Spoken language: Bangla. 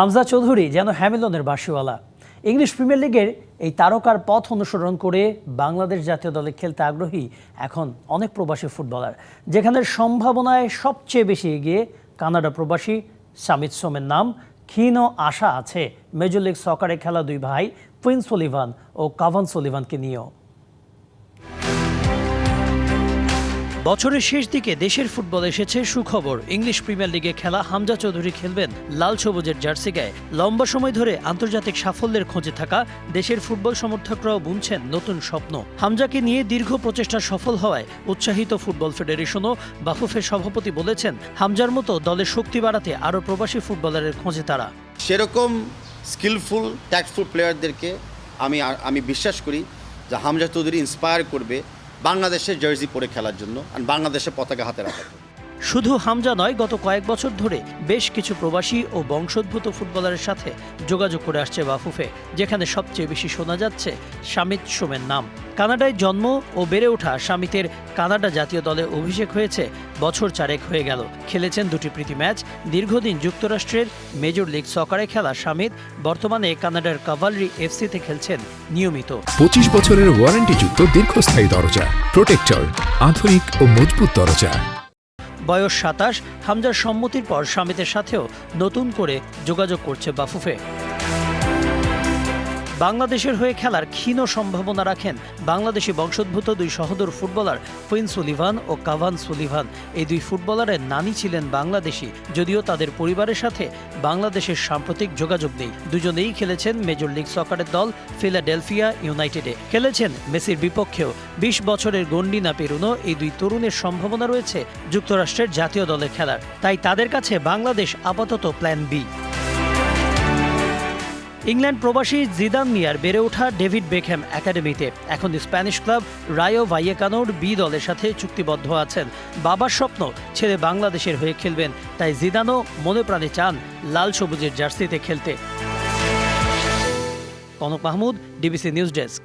হামজা চৌধুরী যেন হ্যামিলনের বাসিওয়ালা ইংলিশ প্রিমিয়ার লিগের এই তারকার পথ অনুসরণ করে বাংলাদেশ জাতীয় দলে খেলতে আগ্রহী এখন অনেক প্রবাসী ফুটবলার যেখানে সম্ভাবনায় সবচেয়ে বেশি এগিয়ে কানাডা প্রবাসী সামিত সোমের নাম। ক্ষীণ আশা আছে মেজর লিগ সকারে খেলা দুই ভাই প্রিন্স সলিভান ও কাভান সলিভানকে নিয়েও। বছরের শেষ দিকে দেশের ফুটবল এসেছে সুখবর। ইংলিশ প্রিমিয়ার লিগে খেলা হামজা চৌধুরী খেলবেন লাল সবুজের জার্সি গায়ে। লম্বা সময় ধরে আন্তর্জাতিক সাফল্যের খোঁজে থাকা দেশের ফুটবল সমর্থকরাও বুনছেন নতুন স্বপ্ন। হামজাকে নিয়ে দীর্ঘ প্রচেষ্টা সফল হওয়ায় উৎসাহিত ফুটবল ফেডারেশনও বাফুফের সভাপতি বলেছেন, হামজার মতো দলের শক্তি বাড়াতে আরও প্রবাসী ফুটবলারের খোঁজে তারা। সেরকম স্কিলফুল ট্যাক্টফুল প্লেয়ারদেরকে আমি আমি বিশ্বাস করি যে হামজা চৌধুরী ইন্সপায়ার করবে বাংলাদেশের জার্সি পরে খেলার জন্য আর বাংলাদেশের পতাকা হাতে রাখার জন্য। শুধু হামজা নয়, গত কয়েক বছর ধরে বেশ কিছু প্রবাসী ও বংশোদ্ভূত ফুটবলারের সাথে যোগাযোগ করে আসছে বাফুফে, যেখানে সবচেয়ে বেশি শোনা যাচ্ছে শামিত সোমের নাম। কানাডায় জন্ম ও বেড়ে ওঠা শামিতের কানাডা জাতীয় দলে অভিষেক হয়েছে, বছর চারেক হয়ে গেল। খেলেছেন দুটি প্রীতি ম্যাচ, দীর্ঘদিন যুক্তরাষ্ট্রের মেজর লিগ সকারে খেলা শামিত বর্তমানে কানাডার কাভালরি এফসিতে খেলছেন নিয়মিত। পঁচিশ বছরের ওয়ারেন্টিযুক্ত দীর্ঘস্থায়ী দরজা, প্রোটেক্টর, আধুনিক ও মজবুত দরজা। বয়স সাতাশ হামজার সম্মতির পর স্বামীদের সাথেও নতুন করে যোগাযোগ করছে বাফুফে। বাংলাদেশের হয়ে খেলার ক্ষীণ সম্ভাবনা রাখেন বাংলাদেশি বংশোদ্ভূত দুই সহদর ফুটবলার প্রিন্স সুলিভান ও কাভান সুলিভান। এই দুই ফুটবলারের নানি ছিলেন বাংলাদেশি, যদিও তাদের পরিবারের সাথে বাংলাদেশের সাম্প্রতিক যোগাযোগ নেই। দুজনেই খেলেছেন মেজর লিগ সকারের দল ফিলাডেলফিয়া ইউনাইটেডে। খেলেছেন মেসির বিপক্ষেও। বিশ বছরের গণ্ডি না পেরুনো এই দুই তরুণের সম্ভাবনা রয়েছে যুক্তরাষ্ট্রের জাতীয় দলে খেলার। তাই তাদের কাছে বাংলাদেশ আপাতত প্ল্যান বি। ইংল্যান্ড প্রবাসী জিদান মিয়ার বেড়ে ওঠা ডেভিড বেকহ্যাম একাডেমিতে। এখন স্প্যানিশ ক্লাব রায়ো ভাইয়েকানোর বি দলের সাথে চুক্তিবদ্ধ আছেন। বাবার স্বপ্ন ছেলে বাংলাদেশের হয়ে খেলবেন, তাই জিদানও মনে প্রাণে চান লাল সবুজের জার্সিতে খেলতে। Kanak Mahmud, DBC news desk.